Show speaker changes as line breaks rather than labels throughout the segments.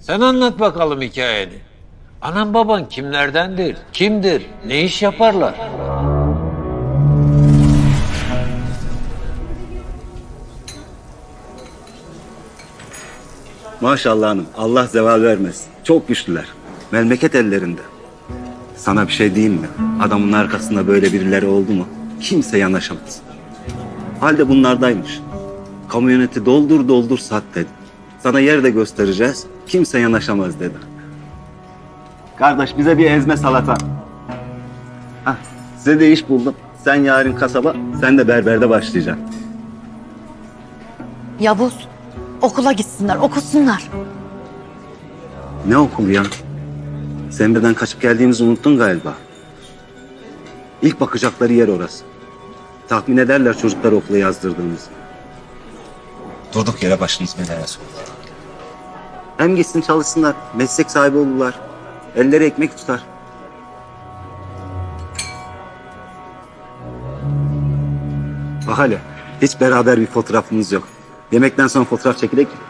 Sen anlat bakalım hikayeni. Anan baban kimlerdendir? Kimdir? Ne iş yaparlar?
Maşallah hanım. Allah zeval vermez. Çok güçlüler. Memleket ellerinde. Sana bir şey diyeyim mi? Adamın arkasında böyle birileri oldu mu? Kimse yanaşamaz. Halde bunlardaymış. Kamyoneti doldur doldur sat dedi. Sana yer de göstereceğiz. Kimse yanaşamaz dedi. Kardeş bize bir ezme salata. Hah, size de iş buldum. Sen yarın kasaba, sen de berberde başlayacaksın.
Yavuz, okula gitsinler, okusunlar.
Ne okulu ya? Sen birden kaçıp geldiğimizi unuttun galiba. İlk bakacakları yer orası. Tahmin ederler çocukları okula yazdırdığımızı. Durduk yere başımız belaya soktu. Hem gitsin çalışsınlar, meslek sahibi olurlar. Elleri ekmek tutar. Bak hele, hiç beraber bir fotoğrafımız yok. Yemekten sonra fotoğraf çekilek mi?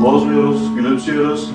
Bozmuyoruz, gülümsüyoruz.